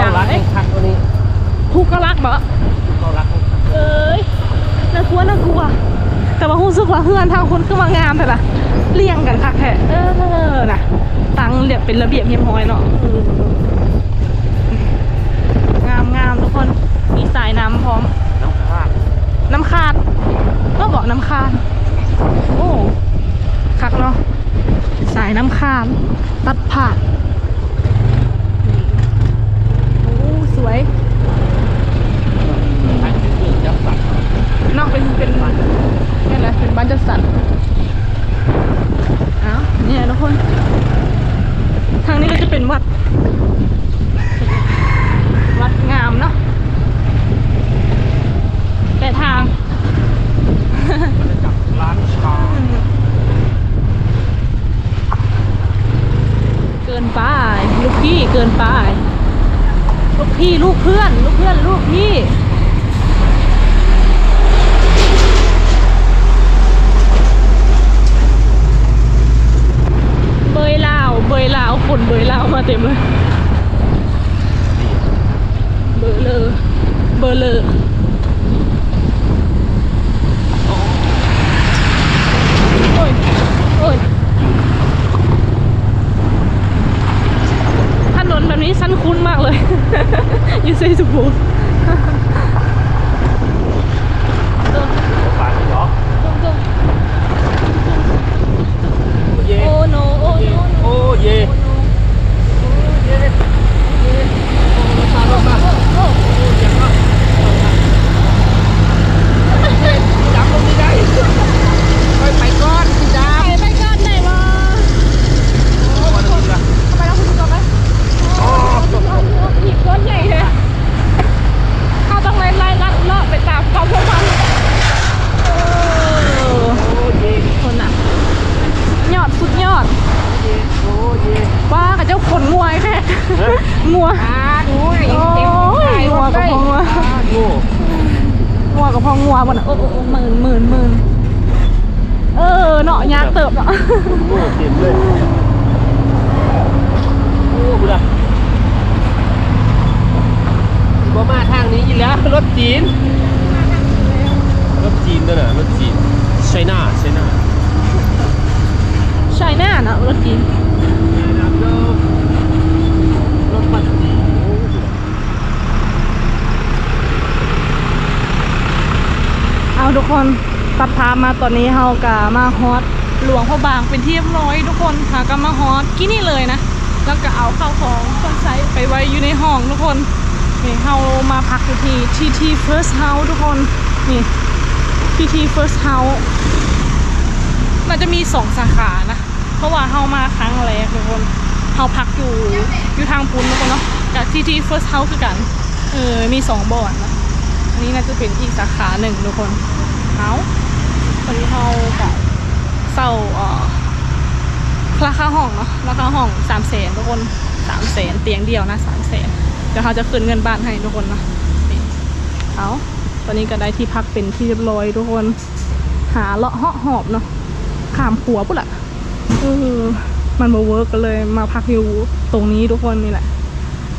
ดึงๆดังรักๆเอ้ยคันตัวนี้ทุกข์ก็รักบ่เรารักเอ้ยน่ากลัวน่ากลัว แต่ว่ารู้สึกว่าเพื่อนทางคนขึ้นมางามแต่ละเลี่ยงกันคักแท้เออน่ะตังเรียบเป็นระเบียบเรียบร้อยเนาะเอองามงามทุกคนมีสายน้ำพร้อม น้ำข้างน้ำคาดก็บอกน้ำคาดโอ้คักเนาะสายน้ำคาดตัดผ่านนี่โอ้สว ยทางที่เกิดจับสัตว์นอกเป็นเป็นนี่แหละเป็นบ้านจัดสรรเอ้าเนี่ยทุกคน ทางนี้ก็จะเป็นวัด วัดงามเนาะแต่ทางมันจะจับร้านชาเกินไปลูกพี่เกินไป ลูกพี่ลูกเพื่อน ลูกเพื่อนลูกพี่เบยลาวเบยลาวฝนเบยลาวมาเต็มเลยเบอร์เลอเบอร์เลอโอ้ยโอ้ยถ นี้สั้นคุ้นมากเลยอยูเซสุบูรณ์ตรงปากเนาะตรงตรงเย่โอ้โนโอ้โนโอ้เย่เย่เย่โอ้จับลงไม่ได้ไปไปก้อนสิจ้า ไปไปกันไหนวะ วันนี้ละ ไปแล้วคุณก่อนไหม อ๋อ หยิบก้อนใหญ่เลยเข้าต้องไล่ไล่ลัดเลาะไปตามความพวกมันเออ โอ้เย่ คนน่ะยอดสุดยอด โอ้เย่ ว้ากับเจ้าขนงวยแค่งัว อ่าดูไอ้ โอ้ยงัวกับพองัว งู งัวกับพองัวบนโอ้โอ้โอ้หมื่นหมื่นหมื่นเออเนาะยากเติบเนาะ งูเต็มเลยโอ้บุระบ่มาทางนี้อีกแล้วรถจีน รถจีนนั่นน่ะรถจีนไชน่าไชน่า ใช่แน่นะรถจีน รถบัสจีน เอาทุ กคนตัดพามาตอนนี้เฮากะมาฮอตหลวงพ่อบางเป็นที่เรียบร้อยทุกคนหากะมาฮอตที่นี่เลยนะ แล้วก็เอาข้าวของคนใช้ไปไว้อยู่ในห้องทุกคนนี่เฮามาพักอยู่ที่ TT First House ทุกคนนี่ TT First House มันจะมีสองสาขานะ เพราะว่าเฮามาครั้งแรกทุกคนเฮาพักอยู่อยู่ทางปุนทุกคนเนาะกับ TT First House คือกันเออมีสองบ่อนนะอันนี้น่าจะเป็นอีกสาขาหนึ่งทุกคน เอาตอนนี้เรากับเศร้าเอ่อราคาห้องเนาะราคาห้องสามแสนทุกคนสามแสนเตียงเดียวนะสามแสนเดี๋ยวเขาจะคืนเงินบ้านให้ทุกคนนะเอาตอนนี้ก็ได้ที่พักเป็นที่เรียบร้อยทุกคน หาเลาะเหาะหอบเนาะขามขัวปุ๊บละเออมันมาเวิร์กกันเลยมาพักอยู่ตรงนี้ทุกคนนี่แหละ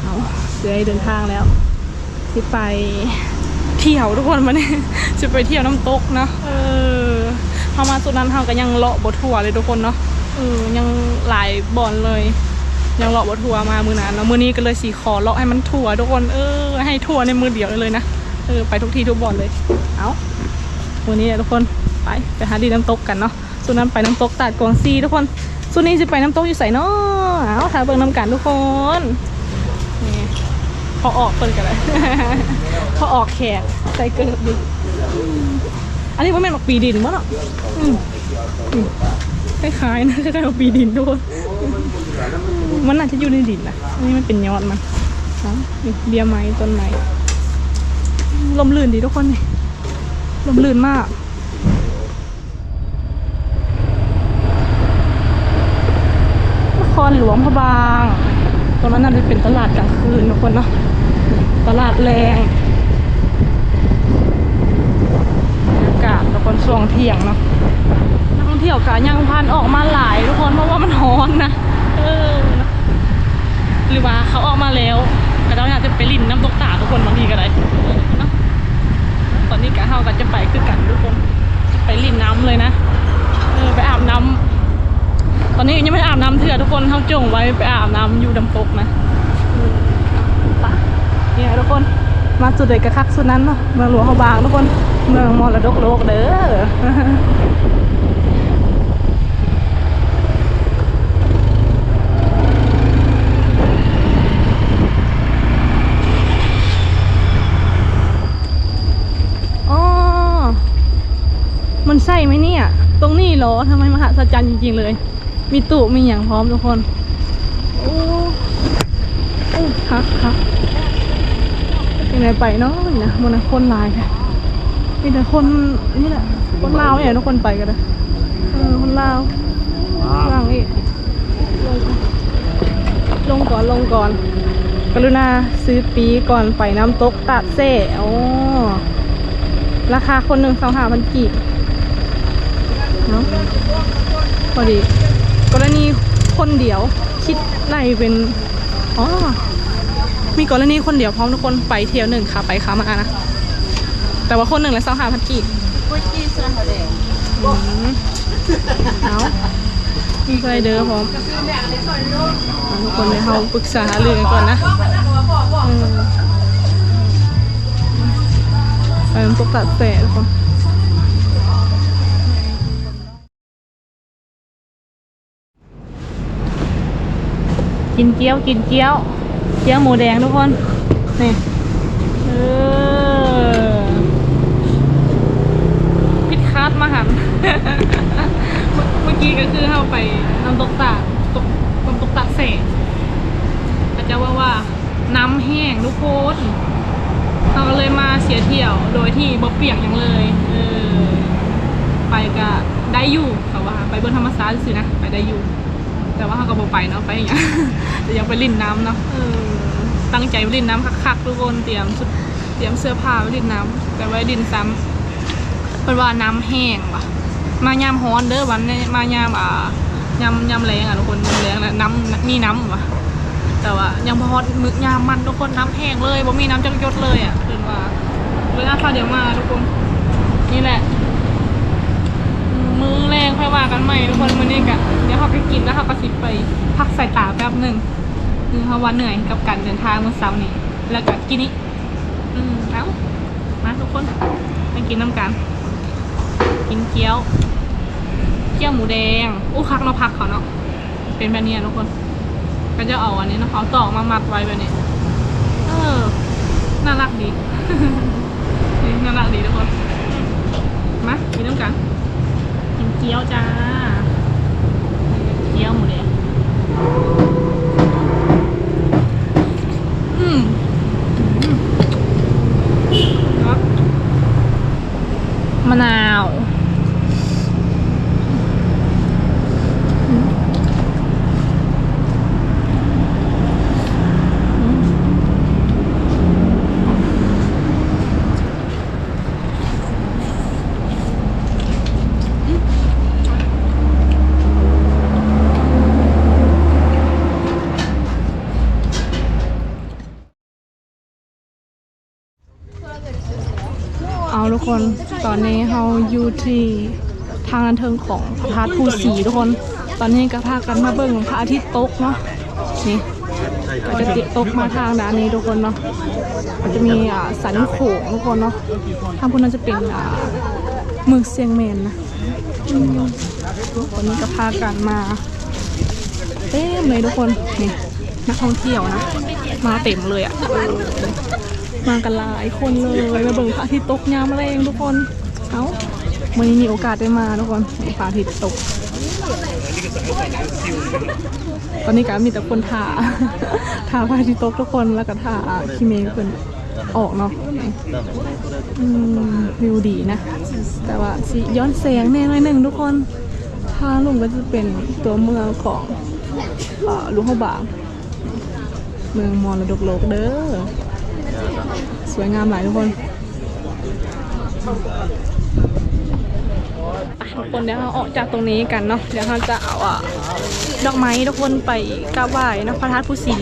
เอาเดี๋ยวเดินทางแล้วสิไป เที่ยวทุกคนมาเนี่ยจะไปเที่ยวน้ำตกเนาะเออพอมาสุดนั้นเราก็ยังเลาะบทัวร์เลยทุกคนเนาะเออยังหลายบ่อนเลย ยังเลาะบทัวร์มามือนั้นแล้วมือนี้ก็เลยสีขอเลาะให้มันทัวร์ทุกคนเออให้ทัวร์ในมือเดียวเลยนะเออไปทุกที่ทุกบ่อนเลยเอาวันนี้ทุกคนไปไปหาดีน้ำตกกันเนาะส่วนนั้นไปน้ำตกตาดกวางซีทุกคนส่วนนี้จะไปน้ำตกอยู่ใส่เนาะเอาถ่ายเบิ่งน้ำกันทุกคนนี่พอออกเปิดกันเลย พอออกแขก ใส่เกิบดิอันนี้ว่าแม่นบอกปีดินมั้งเนาะคล้ายๆนะคล้ายๆกับปีดินทุกคนมันน่าจะอยู่ในดินนะอันนี้มันเป็นยอดมันเอานี่เบียร์ไม้ต้นไม้ลมลื่นดีทุกคนลมลื่นมากนครหลวงพระบาง ตรงนั้นน่าจะเป็นตลาดกลางคืนทุกคนเนาะตลาดแรงบรรยากาศทุก คนช่วงเที่ยงเนาะนักท่องเที่ยวกะยังพันออกมาหลายทุกคนเพราะว่ามันร้อนนะเออเนะหรือว่าเขาออกมาแล้วก็เราอยากจะไปลินน้ำตกตาทุกคนบางทีก็ได้เนาะตอนนี้กะเฮาก็จะไปคือกันทุกคนจะไปลินน้ำเลยนะเออไปอาบน้ำตอนนี้ยังไม่อาบน้ำเถื่อทุกคนเขาจงไว้ไปอาบน้ำอยู่ดำตกนะเออไปเนี่ยทุกคนมาจุดเด็กกระคักสุดนั้นเนาะเมืองหลวงเขาบางทุกคน เมืองมรดกโลกเด้ออ๋อมันใช่ไหมเนี่ย ตรงนี้เหรอทำไมมหัศจรรย์จริง ๆ เลย มีตู้มีอย่างพร้อมทุกคน โอ้โอ้คักคักยังไงไปเนาะนี่นะมันนะคนลายค่ะ มีแต่คนนี่แหละ คนลาวเนี่ยทุกคนไปกันนะเออคนลาวล่างอีกลงก่อนลงก่อน กรุณาซื้อปีก่อนไปน้ำตกตาดเซ่โอ้ราคาคนหนึ่งสองห้าพันกีบเนาะพอดี กรณีคนเดียวคิดในเป็นอ๋อมีกรณีคนเดียวพร้อมทุกคนไปเที่ยวหนึ่งค่ะไปค่ะมานะ แต่ว่าคนหนึ่งละสองห้าพันกีบ Quay chi sao hả đẻ? อืมเอามีไรเดอร์พร้อมเอาทุกคนเลยเราปรึกษาหารือกันก่อนนะเออไปน้ำตกตัดแสทุกคนกินเกี๊ยวกินเกี๊ยว เกี๊ยวหมูแดงทุกคน นี่เออ พิดคาดมาหัน เมื่อกี้ก็คือเข้าไปน้ำตกตาตกน้ำตกตาเสกอาจจะว่าว่าน้ำแห้งทุกคนเราก็เลยมาเสียเที่ยวโดยที่บ่เปียกอย่างเลย เออ ไปก็ได้อยู่เขาว่า ไปบนธรรมศาสตร์สินะไปได้อยู่ แต่ว่าเขาก็บ่ไปเนาะไปอย่างเงี้ยแต่ยังไปลิ่นน้ำเนาะเออตั้งใจไปลิ่นน้ำคักๆทุกคนเตรียมชุดเตรียมเสื้อผ้าไปลิ่นน้ำแต่ไว้ดินซ้ำเป็นว่าน้ำแห้งว่ะ มายามฮ้อนเด้อวันนี้มายามอ่ายามยามแรงอะทุกคนยามแรงนะน้ำมีน้ำวะแต่ว่ายังพอฮอดมึกยามมันทุกคนน้ำแห้งเลยบ่มีน้ำจักยดเลยอะคือว่าเลยอาคาเดี๋ยวมาทุกคนนี่แหละ มือแรงค่อยว่ากันใหม่ทุกคนมื้อนี้กะเดี๋ยวเขาไปกินแล้วเขาก็สิไปพักสายตาแป๊บหนึ่งคือเขาว่าเหนื่อยกับการเดินทางเมื่อเช้านี้แล้วก็กินนี้อืมเอ้ามาทุกคนไปกินน้ำกัน กินเกี๊ยว เกี๊ยวหมูแดงอู้คักเราะพักเขาเนาะเป็นแบบนี้ทุกคน ก็จะเอาอันนี้เนาะเอาตอกมามัดไว้แบบนี้ เออ น่ารักดีนี่น่ารักดีทุกคน มากินน้ำกันกินเกี๊ยวจ้า เกี๊ยวหมูแดงอืมอืมครับ มะนาวเอาทุก คนตอนนี้เราอยู่ที่ทางอันเทิงของพระธาตุภูสีทุกคน ตอนนี้ก็พากันมาเบิ่งพระอาทิตย์ตกเนาะนี่ก็จะติดตกมาทางด้านนี้ทุกคนเนาะมันจะมีอ่าสันโขงทุกคนเนาะทางพวกนั้นจะเป็นอ่าเมืองเซียงแมนนะวันนี้ก็พากันมาเต็มเลยทุกคนนี่นักท่องเที่ยวนะ มาเต็มเลยอะ่ะ มากันหลายคนเลยมาเบิ่งพระอาทิตย์ตกยามแรงทุกคนเอ้าวันนี้มีโอกาสได้มาทุกคนพระอาทิตย์ตก ตอนนี้ก็มีแต่คนถ่าถ่าพระอาทิตย์ตกทุกคนแล้วก็ถ่าคิเมะเพิ่นออกเนาะวิวดีนะ แต่ว่าสิย้อนแสงแน่นอยหนึ่งทุกคนทางลุงก็จะเป็นตัวเมืองของเอ่อหลุงเขาบางเมืองมรดกโลกเด้อ สวยงามหลายทุกคนทุกคนเดี๋ยวเราออกจากตรงนี้กันเนาะเดี๋ยวเราจะเอาดอกไม้ทุกคนไปกราบไหว้นะพระธาตุผู้ศรี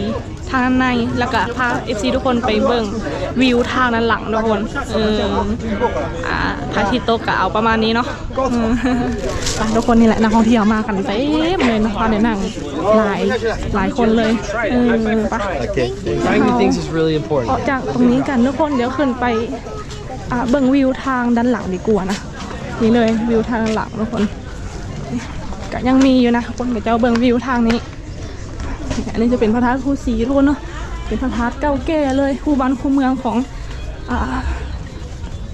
ทางด้านในแล้วก็พาเอฟซีทุกคนไปเบิ่งวิวทางด้านหลังทุกคนเอออ่าพระอาทิตย์ตกก็เอาประมาณนี้เนาะอืมไปทุกคนนี่แหละนักท่องเที่ยวมากันเต็มเลยนะคะในหนังหลายหลายคนเลยเออไป Okay. Trying new things is really ออก important. จากตรงนี้กันทุกคนเดี๋ยวขึ้นไปอ่าเบิ่งวิวทางด้านหลังดีกว่านะนี่เลยวิวทางด้านหลังทุกคนนี่ก็ยังมีอยู่นะทุกคนเดี๋ยวจะเอาเบิ่งวิวทางนี้นี่ อันนี้จะเป็นพระธาตุภูสีทุกคนเนาะเป็นพระธาตุเก่าแก่เลยคู่บ้านคู่เมืองของอ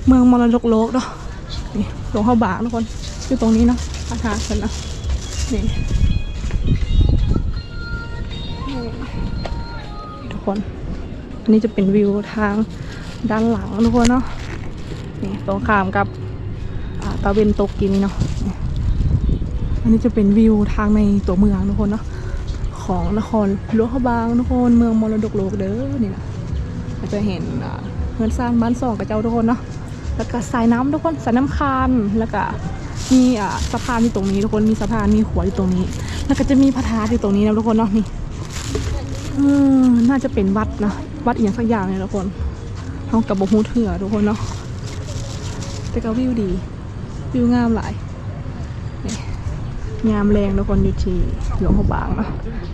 เมืองมรดกโลกเนาะนี่หลวงพ่อบางทุกคนอยู่ตรงนี้เนาะพระธาตุนนะนี่ทุกคน อันนี้จะเป็นวิวทางด้านหลังทุกคนเนาะนี่ตรงข้ามกับตะเวนตกกินนี่เนาะอันนี้จะเป็นวิวทางในตัวเมืองทุกคนเนาะ ของนครหลวงพบางทุกคนเมืองมรดกโลกเด้อนี่นะเราจะเห็นเฮือนสร้างบ้านสองกับเจ้าทุกคนเนาะแล้วก็สายน้ำทุกคนสายน้ำคานแล้วก็มีอ่าสะพานอยู่ตรงนี้ทุกคนมีสะพานมีหัวอยู่ตรงนี้ แล้วก็จะมีพระธาตุอยู่ตรงนี้นะทุกคนเนาะนี่อืมน่าจะเป็นวัดนะวัดอีกอย่างสักอย่างเลยทุกคนเขากับบฮูเถื่อทุกคนเนาะแต่ก็วิวดีวิวงามหลาย งามแรงทุกคนอยู่ที่หลวงพระบางเนาะ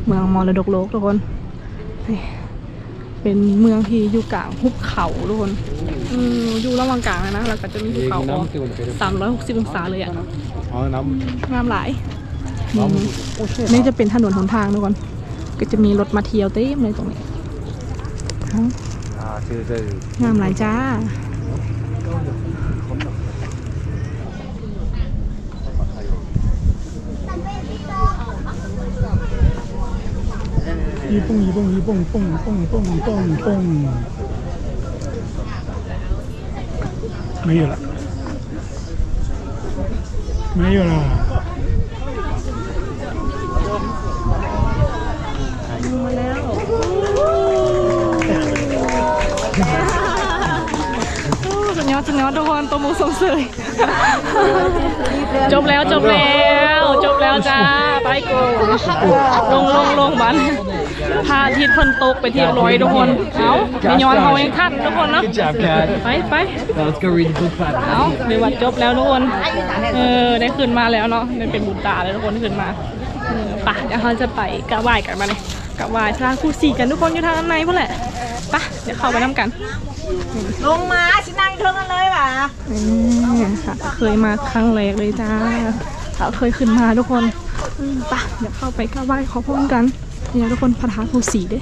เมืองมรดกโลกทุกคนนี่เป็นเมืองที่อยู่กลางหุบเขาทุกคนอืมอยู่ระหว่างกลางเลยนะแล้วก็จะมีภูเขาสามร้อยหกสิบองศาเลยอะงามหลายอืมนี่จะเป็นถนนหนทางทุกคนก็จะมีรถมาเที่ยวเต็มเลยตรงนี้ทั้งงามหลายจ้า ยี่ปุ้งยี่ปุ้งยี่ปุ้งบงบงบงบงบงไม่อยู่ไม่อยู่มาแล้วสุดยอดสุดยอดทุกคนตัวมูสมเสยจบแล้วจบแล้ว จบแล้วจ้า ไปกูลงลงลงบัน พาอาทิตย์เพิ่นตกไปที่ร้อยทุกคน เอาไม่ย้อนเขาเองทันทุกคนเนาะ Good job, Kat. ไปไป Now let's go read the book เอาเดี๋ยววัดจบแล้วทุกคน เออ ได้ขึ้นมาแล้วเนาะได้เป็นบุญตาแล้วทุกคนขึ้นมาเออไป่ะเดี๋ยวเราจะไปกราบไหว้กันมาเลยกราบไหว้พระคู่สีกันทุกคนอยู่ทางด้านในพวกแหละไป่ะเดี๋ยวเข้าไปน้ำกัน ลงมาสินั่งเทิงกันเลยว่ะอืมค่ะเคยมาครั้งแรกเลยจ้าเราเคยขึ้นมาทุกคนอืมไป่ะเดี๋ยวเข้าไปกราบไหว้ขอพรกัน เนี่ยทุกคนพระธาตุคู่สีเด้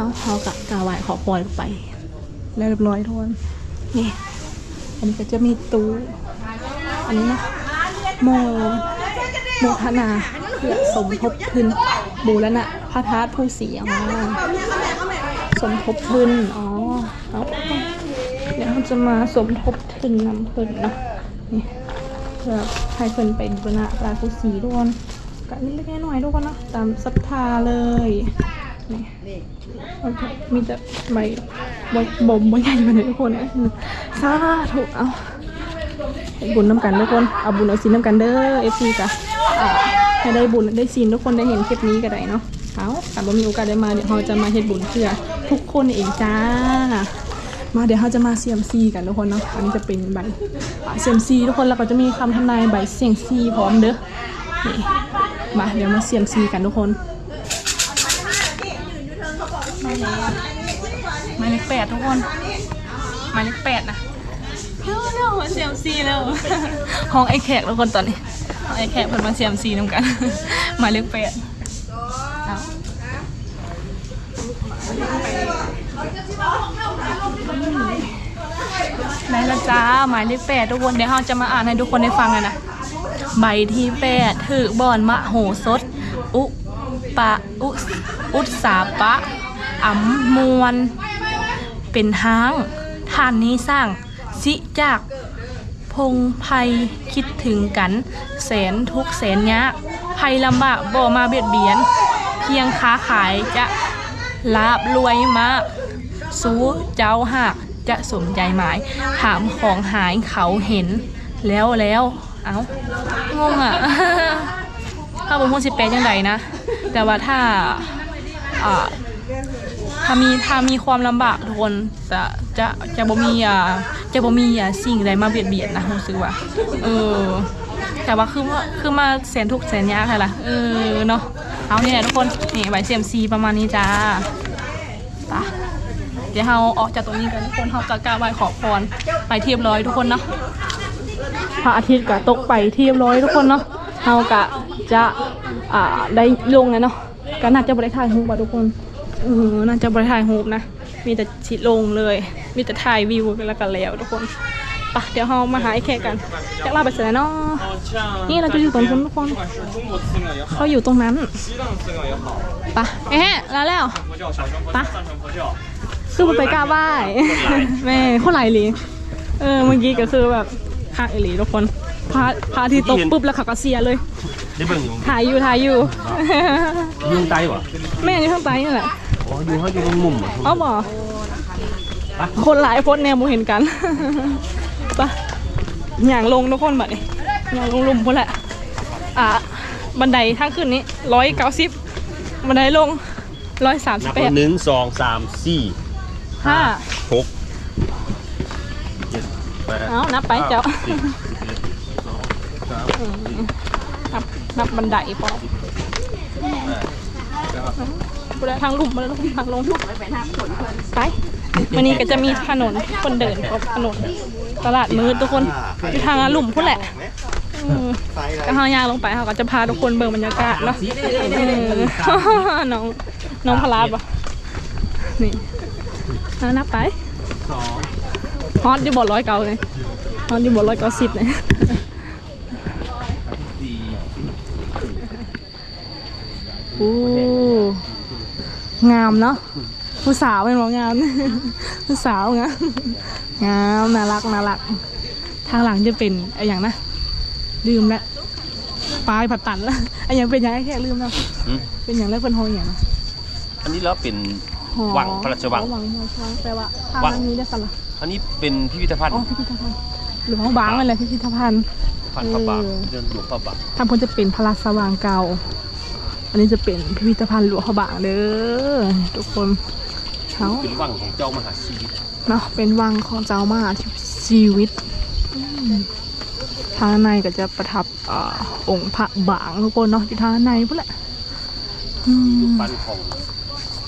เอาเขากับกาไหวขอพรไป แล้วเรียบร้อยทุกคนนี่ อันนี้ก็จะมีตู้อันนี้นะโมโมทนาเพื่อสมทบทุนบูรณะพระธาตุผู้เสียงสมทบทุนอ๋อเอาเดี๋ยวเราจะมาสมทบทุนนำเพิ่นเนาะนี่เพื่อให้เพิ่นไปบูรณะพระธาตุผู้ศรีทุกคนก็เล็กๆน้อยๆทุกคนเนาะตามศรัทธาเลย นี่โอเคมีแต่ใบบบ่บ่ใหญ่มาเลยทุกคนนะสาธุเอาบุญน้ำกันทุกคนเอาบุญเอาศีลน้ำกันเด้อเอฟซีจ้ะให้ได้บุญได้ศีลทุกคนได้เห็นคลิปนี้ก็ได้เนาะเอาแต่บ่มีโอกาสได้มาเดี๋ยวเราจะมาเฮ็ดบุญเพื่อทุกคนเองจ้ามาเดี๋ยวเราจะมาเซียมซีกันทุกคนเนาะอันนี้จะเป็นใบเซียมซีทุกคนแล้วก็จะมีคำทำนายใบเสียงซีพร้อมเด้อนี่มาเดี๋ยวมาเซียมซีกันทุกคน หมายเลข แปดทุกคน หมายเลขแปดนะเร็วเร็วมาเซียมซีแล้วห้องไอ้แขกทุกคนตอนนี้ห้องไอ้แขกเพิ่นมาเซียมซีนำกันหมายเลขแปดเอาได้และจ้าหมายเลขแปดทุกคนเดี๋ยวเราจะมาอ่านให้ทุกคนได้ฟังกันนะใบที่แปดถือบอนมะโหสถอุปะอุสอุตสาปะอัมมวน เป็นห้างท่านนี้สร้างสิจากพงภัยคิดถึงกันแสนทุกแสนยากภัยลำบากบ่มาเบียดเบียน เพียงค้าขายจะลาบรวยมากสู้เจ้าหากจะสมใจหมาย ถามของหายเขาเห็น แล้วแล้วเอ้างงอะถ้าผมพูดสิแปลยังไงนะ แต่ว่าถ้าอ่า ถ้ามีถ้ามีความลำบากทุกคนจะจะจะบ่มีอ่าจะบ่มีอ่าสิ่งใดมาเบียดเบียนนะรู้สึกว่า เออ แต่ว่าคือว่าคือมาแสนทุกข์แสนยากใช่ละเออเนาะเอานี่แหละทุกคนนี่ใบเซียมซีประมาณนี้จ้าไปเดี๋ยวเราออกจากตรงนี้กันทุกคนเรากะกะไหว้ขอพรไปเทียบร้อยทุกคนเนาะพระอาทิตย์ก็ตกไปเทียบร้อยทุกคนเนาะเรากะจะอ่าได้ลงแล้วเนาะก็น่าจะบริถ่ายรูปว่ะทุกคน เออน่าจะบริถ่ายรูปนะ มีแต่ชิดลงเลย มีแต่ถ่ายวิวกันแล้วกันแล้วทุกคนไปะเดี๋ยวเรามาหาไอ้แขกกันจะเล่าไปเสร็จแล้วเนาะนี่เราจะอยู่ตรงนู้นทุกคนเขาอยู่ตรงนั้นไปะเอ๊ะแล้วแล้วไปะคือมันไปกล้าไหว้แม่คนไหลายหลีเออเมื่อกี้ก็คือแบบคักอีหลีทุกคนพาพาที่ตกปุ๊บแล้วเขาก็เสียเลยได้เบิ่งอยู่ถ่ายอยู่ถ่ายอยู่ยุงไตวะแม่อยู่ข้างใต้นี่แหละ อ๋ออยู่เขาอยู่ตรงมุมอะเอาบ่คนหลายโพสแนวมูเห็นกันปะอย่างลงทุกคนบัดนี้อย่างลงหลุมพุ่นแหละอะบันไดทางขึ้นนี้ร้อยเก้าสิบบันไดลงร้อยสามสินับบแปดว่าหนึ่งสองสามสี่ห้าหกเจ็ดแปดเอานับไปเจ้าสิบนับนับบันไดพอบุ รีทางหลุมมาแล้วทางลงไปวันนี้ก็จะมีถนนคนเดินก็ถนนตลาดมืดทุกคนอยู่ทางหลุมพุ่นแหละอืมก็ห้ายางลงไปเขาก็จะพาทุกคนเบิ่งบรรยากาศเนาะเออน้องน้องพลาดปะนี่เอานับไปฮอตอยู่บนร้อยเก้าเลยฮอตอยู่บนร้อยเก้าสิบเลยโอ้ งามเนาะผู้สาวเป็นหรองามผู้สาวงามงามน่ารักน่ารัก ทางหลังจะเป็นอะไรอย่างนะลืมแล้วปลายผัดตันแล้วอะไรอย่างเป็นอย่างแค่ลืมแล้วอืมเป็นอย่างแล้วเป็นโฮอย่างนะอันนี้แล้วเป็น หอวังพระราชวัง อ๋อวังพระราชวังแปลว่าทางวังนี้ได้สละอันนี้เป็นพิพิธภัณฑ์อ๋อพิพิธภัณฑ์หรือห้องบางอะไรพิพิธภัณฑ์พันพระบาทเออเดินหลวงพระบาททางพ้นจะเป็นพระราชวังเก่า อันนี้จะเป็นพิพิธภัณฑ์หลวงพระบางเด้อทุกคนเขาเป็นวังของเจ้ามหาชีวิตเนาะเป็นวังของเจ้ามหาชีวิตอืมทางในก็จะประทับเออองค์พระบางทุกคนเนาะอยู่ทางในพุ่นแหละอืมปั้นของ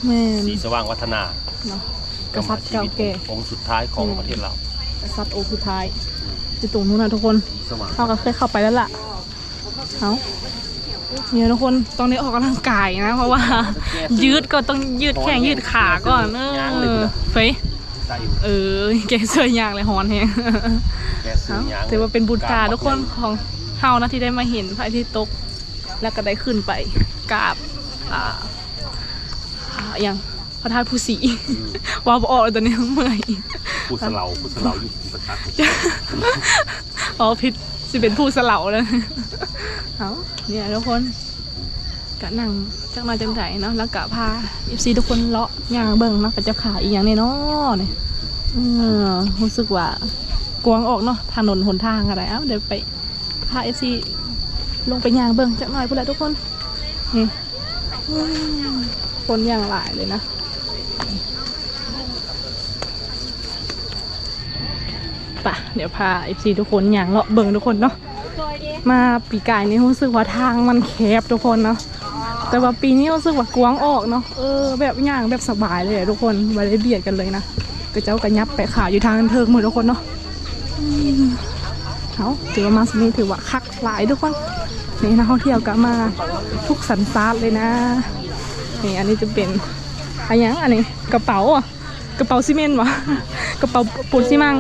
แม่นสีสว่างวัฒนาเนาะกษัตริย์เก่าแก่องค์สุดท้ายของประเทศเรากษัตริย์องค์สุดท้ายอยู่ตรงนู้นนะทุกคนสีสว่างเราก็เคยเข้าไปแล้วล่ะเอา เนี่ยทุกคนต้องได้ออกกำลังกายนะ เพราะว่า ยืดก็ต้องยืดแข้งยืดขาก่อนเออเฟ้ยใส่เออแกเสื้อยางเลยฮอนแฮงแกซื้อยางถือว่าเป็นบุญตาทุกคนของเฮานะที่ได้มาเห็นพระอาทิตย์ตก แล้วก็ได้ขึ้นไปกราบอ่าอ่าอย่างพระธาตุผู้ศรีว่าบออกเลยตอนนี้เมื่อยผู้สะเหลาผู้สะเหลาอยู่ประทับอ๋อผิด สิเป็นผู้สะเหลาเลยเอาเนี่ยทุกคนกะนั่งจักหน่อยจังไดเนาะแล้วกะพา FC ทุกคนเลาะยางเบิ่งเนาะก็จะขายอีหยังแน่เนาะนี่เออรู้สึกว่ากวงออกเนาะถนนหนทางอะไรเอ้าเดี๋ยวไปพา FC ลงไปยางเบิ่งจักหน่อยพุ่นแหละทุกคนนี่คนย่างหลายเลยนะ ปะเดี๋ยวพา FC ทุกคนอย่างเลาะเบิ่งทุกคนเนาะมาปีกายนี่รู้สึกว่าทางมันแคบทุกคนเนาะแต่ว่าปีนี้รู้สึกว่ากว้างออกเนาะเออแบบย่างแบบสบายเลยอะทุกคนไม่ได้เบียดกันเลยนะก็เจ้ากันยับไปขาอยู่ทางเทิงหมดทุกคนเนาะอืมเอาถือว่ามาสนี้ถือว่าคักหลายทุกคนนี่นักท่องเที่ยวก็มาทุกสันซาดเลยนะนี่อันนี้จะเป็นอะไรยังอันนี้กระเป๋าอะกระเป๋าซีเมนต์วะกระเป๋าปูนซีมัง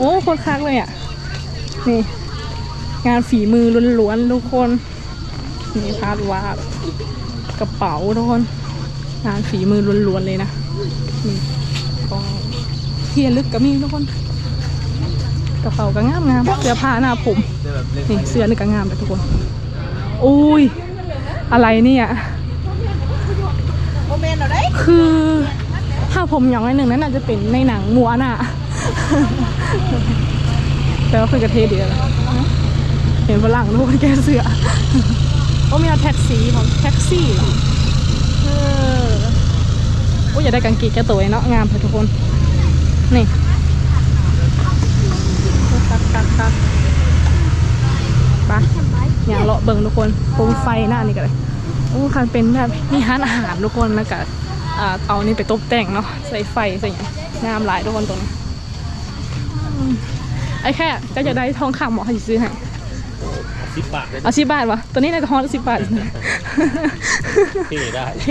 โอ้โคนคักเลยอะ นี่ งานฝีมือล้วนๆทุกคน นี่พาดว่าดกระเป๋าทุกคน งานฝีมือล้วนๆเลยนะ นี่กองเทียนลึกก็มีทุกคน กระเป๋าก็งามงามๆเสื้อผ้าหน้าผม นี่เสื้อนี่ก็งามเลยทุกคน อุ้ย อะไรเนี่ยโมเมนต์เหรอได้คือถ้าผมหยองไอ้หนึ่งนั้นอาจจะเป็นในหนังมัวน่ะ แต่ว่าคือกระเทศเดียวเห็นฝรั่งด้วยแกเสือโอ้มีเอาแท็กซี่ของแท็กซี่เหรอเออโอ้ยอยากได้กางเกงแกตัวเนาะงามเลยทุกคน นี่ตักตักตักไปอย่างเลาะเบิ่งทุกคนโคมไฟหน้านี่ก็เลยโอ้คันเป็นแบบมีร้านอาหารทุกคนแล้วก็อ่าเอานี่ไปตกแต่งเนาะใส่ไฟใส่หยังงามหลายทุกคนตรงนี้อืม ไอ้แค่ก็จะได้ทองคำหมอให้ซื้อให้สิบบาทได้เอาสิบบาทวะตัวนี้ในทองสิบบาทเท่ได้โอเค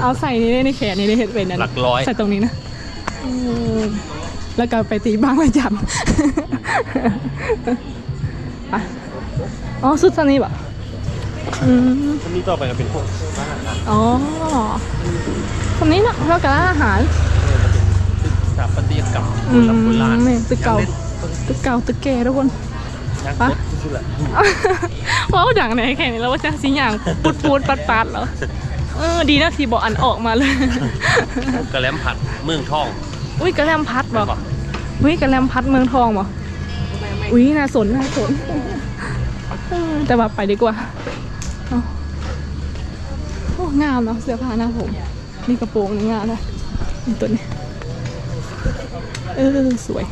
เอาใส่นี่ได้ในแขนนี่ได้เห็ดเป็นนั่นหลักร้อยใส่ตรงนี้นะอืมแล้วก็ไปตีบ้างไปจับไปอ๋อสุดท่านี้ปะอืมมันมีต่อไปก็เป็นพวกอ๋อคนนี้เนาะเรากับร้านอาหารส ถาปัตยกรรมอืโบราณโบราณมนี่ตึกเก่า ตึกเก่าตึกแก่ทุกคนยังปะเล็กที่สุดแหละว้าวดังไหนแค่นี้แล้วว่าจะสิอย่างปุดปูดปัดปัดเหรอเออดีนะที่บอกอันออกมาเลย กระแลมผัดเมืองทองอุ้ยกระแลมพัดบใช่อกปะอุ้ยกระแลมพัดเมืองทองบอกอุ้ยน่าสนน่าสนเออแต่ว่าไปดีกว่าเอาโอ้งามเนาะเสื้อผ้าหน้าผมนี่กระโปรงนี่งามนะนี่ตัวนี้ เออ สวย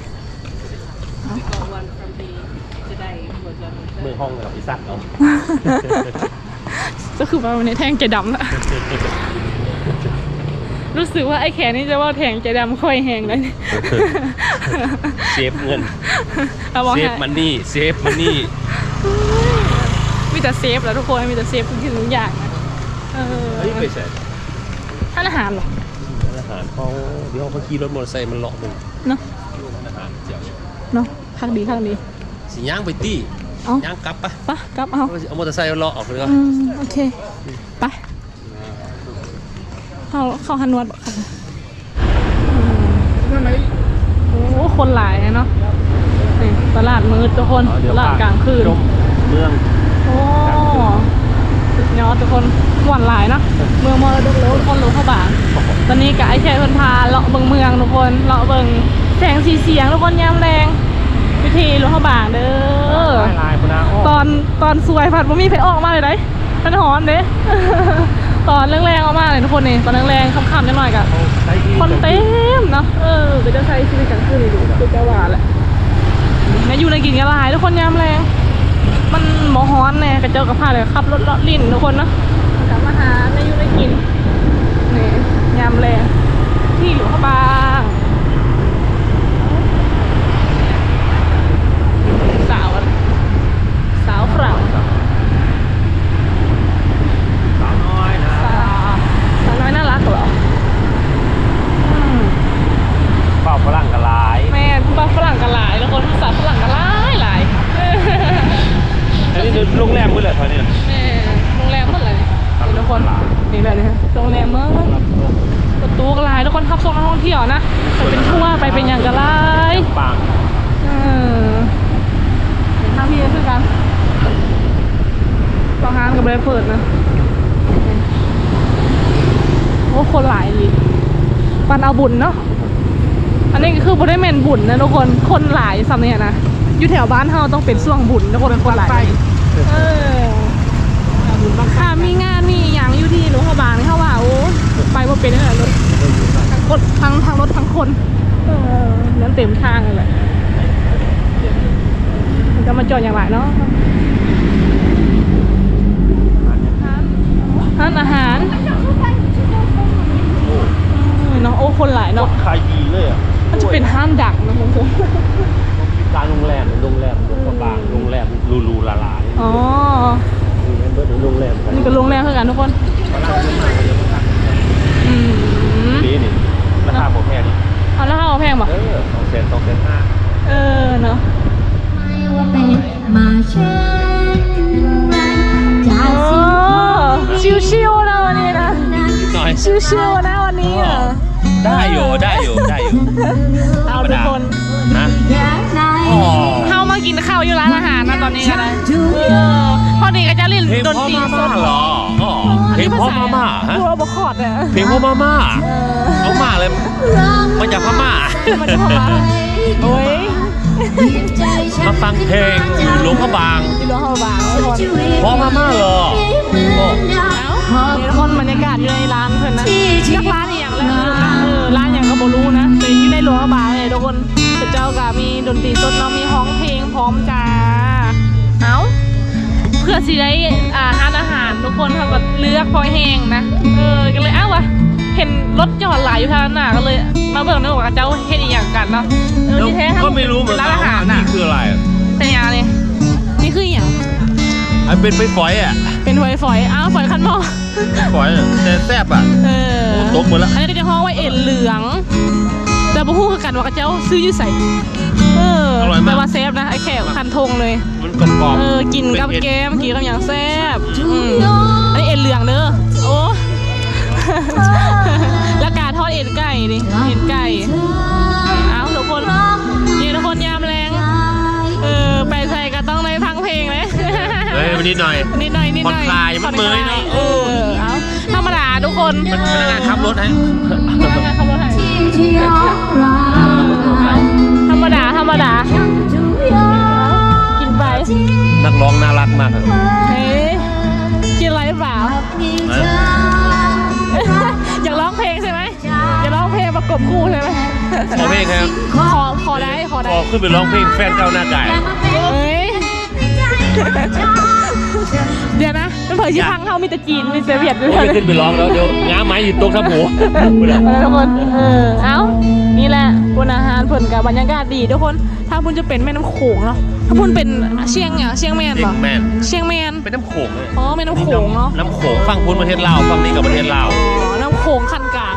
เมืองห้องกับอีสักเอาก็คือว่าวันนี้แทงใจดำละรู้สึกว่าไอ้แขนนี่จะว่าแทงใจดำค่อยแหงเลยเซฟเงินเอาบอกเซให้ฟมันนี่ เซฟมันนี่ มีแต่เซฟแล้วทุกคน มีแต่เซฟทุกสิ่งทุกอย่างนะเออเฮ้ยไปเสร็จท่านอาหารเหรออาหารเขาเดี๋ยวเขาขี่รถมอเตอร์ไซค์มันเลาะมึงเนาะอาหารเจ๋วเนาะพักดีพักดีสิย่างไปตี้เอาย่างกลับปะปะกลับเอาเอามอเตอร์ไซค์เลาะออกเลยก็อืมโอเคไปเข้าเข้าฮันนวดบอกค่ะอืมโอ้คนหลายเนาะนี่ตลาดมืดทุกคนตลาดกลางคืนชมเมืองโอ้สุดยอดทุกคน หวานหลายเนอะเมืองมรดกโลกคนรู้เข้าบางตอนนี้กับไอ้แค่คนพาเลาะเบิงเมืองทุกคนเลาะเบิงแสงสีเสียงทุกคนยามแรงวิธีรู้เข้าบางเด้อลายพนาอ้อตอนตอนสวยผัดบ่มีไฟออกมาเลยได้มันหอนเด้ตอนแรงๆออกมาเลยทุกคนนี่ตอนแรงๆค่ำๆนิดหน่อยกะคนเต็มเนาะเออก็จะใช้ชีวิตกลางคืนดูคือจะว่าแหละแม่อยู่ในกินกันหลายทุกคนยามแรงมันหมอฮ้อนแน่กระเจ้ากระพาเลยขับรถเลาะลิ้นทุกคนเนาะ กลับมาหาในอยู่ในกินนี่ยามแรงที่หลวงพระบางสาวอะสาวฝรั่งสาวน้อยนะสาวสาวน้อยน่ารักเหรออืมเปล่าฝรั่งกระลายแม่ผู้บ้าฝรั่งกันหลายแล้วคนภาษาฝรั่งกันหลายหลาย อันนี้โรงแรมเมื่อไหร่ตอนนี้ แม่ ทุกคนนี่แบบนี้ฮะโรงแรมเมื่อประตูกลายทุกคนขับส่งนักท่องเที่ยวนะไปเป็นทั่วร์ไปเป็นอย่างกะไรปางเออเห็นทางพี่คือกันตองฮานกับเบรเปิดนะโอ้คนหลายเลยปันเอาบุญเนาะอันนี้ก็คือบ่ได้แม่นบุญนะทุกคนคนหลายสำเนี่ยนะอยู่แถวบ้านเฮาต้องเป็นช่วงบุญทุกคนคนหลายเออค่ะมีงานมี อย่างอยู่ที่หลวงพระบางนี่เขาว่าโอ้ไปว่าเป็นอะไรรถทั้งคนทั้งทั้งรถทั้งคนเออนั้นเต็มทางเลยแหละมันก็มาจอดอย่างไรเนาะร้านอาหารเออเนาะโอ้คนหลายเนาะขายดีเลยอะมันจะเป็นห้างดักนะผมผมการโรงแรมโรงแรมกระบางโรงแรมลูลูลาลาอ๋อ เบิร์ดโรงแรมกันนี่ก็โรงแรมเพื่อกันทุกคนฝรั่งเยอะมากเลยฝรั่งอืมดีนี่ราคาผมแพงนี่เอาแล้วข้าวแพงปะเออสองแสนสองแสนห้าเออเนาะมาเชิญจาโอ้สิชิวๆนะวันนี้นะหน่อยชิวๆนะวันนี้อะได้อยู่ได้อยู่ได้อยู่เอาทุกคน กินข้าวอยู่ร้านอาหารนะตอนนี้กันเลยเออพอดีก็จะเล่นเพลงดนพ่อตรีมาสม่าดเหรออ๋อเพลงพ่อมาม่าฮะตัวบคอร์ดอะเพลงพ่อมาม่าเออเอามาเลยมาจากพม่ามันจะพอมาโอ้ยมาฟังเพลงอยู่หลวงพระบางที่หลวงพ่อบางทุกคนพ่อมาม่าเหรอโอ้เอ้านี่ทุกคนบรรยากาศอยู่ในร้านเพื่อนนะเลือกร้านอีกอย่างแล้วเออร้านอย่างก็บรู้นะแต่อยู่ในหลวงพระบางเลยทุกคนแต่เจ้าก็มีดนตรีสดเนาะมีห้องเพลง พร้อมจ้า เอ้าเพื่อสิได้อ่าทานอาหารทุกคนเขาก็เลือกพอแห้งนะ เออก็เลยอ้าววะเห็นรถจอดหลายอยู่ทางนั้นน่ะก็เลย มาเบิ่งนึกว่าเจ้าเฮ็ดอีหยังกันเนาะเออที่แท้ทำก็ไม่รู้เหมือนร้ากันนอาหารว่าน่ะนี่คืออะไรอะเป็นยังไงนี่คืออหย่างอันเป็นไฟฝอยอะ เป็นฝอยฝอยๆอ้าวฝอยคันหมอฝอยอะแต่แซ่บอะเออโอ้ตกหมดละอันนี้ก็จะห้องว่าเอ็นเหลือง แต่บ่ฮู้คือกันว่าเจ้าซื้ออยู่ใส่เออแต่ว่าเซฟนะไอ้แขกคันธงเลย มันกรอบๆเออกินกับเป็นแกเอ็นมกินกับอย่างแซ่บอืมอันนี้เอ็นเหลืองเด้อโอ้ แล้วกาทอดเอ็นไก่ดิเอ็นไก่เอาทุกคนนี่ทุกคนยามแรงเออไปใส่ก็ต้องในพังเพลงเลย เฮ้ยมันนิดหน่อย นิดหน่อยนิดหน่อยผ่อนคลายมันเมื่อยเนอะเออเอาธรรมดาทุกคนมันพนักงานขับรถให้พนักงานขับรถให้ที่ยอมรัก ธรรมดา ธรรมดาทุกอย่างกินไปนักร้องน่ารักมากอะเฮ้ยกินอะไรหรือเปล่ามีเธออยากร้องเพลงใช่ไหมอยากร้องเพลงประกบคู่ใช่ไหมขอเพลงครับขอขอได้ ขอขได้อขึ้นไปร้องเพลงแฟนเก่าหน้าจ่ายเอ้ย เดี๋ยวนะ เป็นเผยที่พังเขามีแต่จีนมีแต่เวียดด้วยไม่ขึ้นไปร้องแล้วเดี๋ยวง้าไม้อยู่ตรงทับหูเออทุกคนเออเอ้านี่แหละบนอาหารผลกับบรรยากาศดีทุกคนถ้าพุ่นจะเป็นแม่น้ำโขงเนาะถ้าพุ่นเป็นเชียงอะเชียงแมนเด็เหรกอแมนเชียงแมนเป็นน้ำโขงเลยอ๋อแม่น้ำโขงเนาะน้ำโขงฝั่งพุนประเทศลาวฝั่งนี้กับประเทศลาวอ๋อน้ำโขงคันกลาง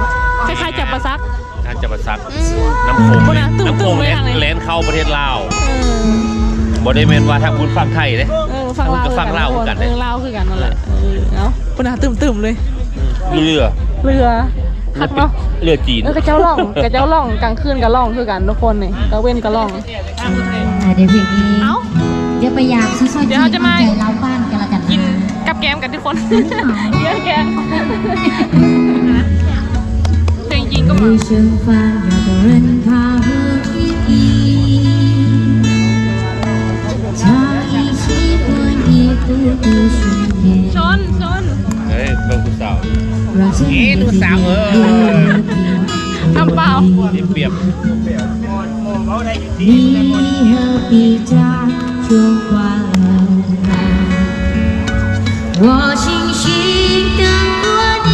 คล้ายๆจับประซักการจะมาซักอืมน้ำโขงพุ่นนะตึ้น้ำโขงมๆเลยแลนทางนี้แลนเข้าประเทศลาวเออบ่ได้แม่นว่าทางพุนฝั่งไทยเด้เออ ฟังลาวก็ฟังลาวคือกันเออลาวคือกันนั่นแหละเออเอ้าปุ่นน่ะตึมๆเลยอยู่เรือเรือคักเนาะเรือจีนเออกระเจ้าล่องกระเจ้าล่องกลางคืนกระล่องคือกันทุกคนนี่กลางเว้นกระล่องอะเดี๋ยวเพลงนี้เอ้าเดี๋ยวไปยามสู้ๆเดี๋ยวเราจะมาใจเราบ้านกันละกันกินนะกับแกมกันทุกคนเยอะแกมแต่จริงๆก็มา ช 眼， นชน เฮ้ยเบิ่งผู้สาว 让心 เอ๊ะ 里 ดูสาวเออ ทำเปล่า นี่เปรียบ 你何必假说话了？我庆幸等过你，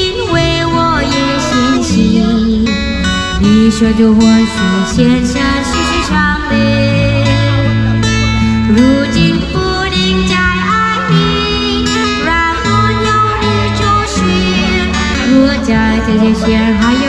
因为我也欣喜。你说着或许写下 最近竟然。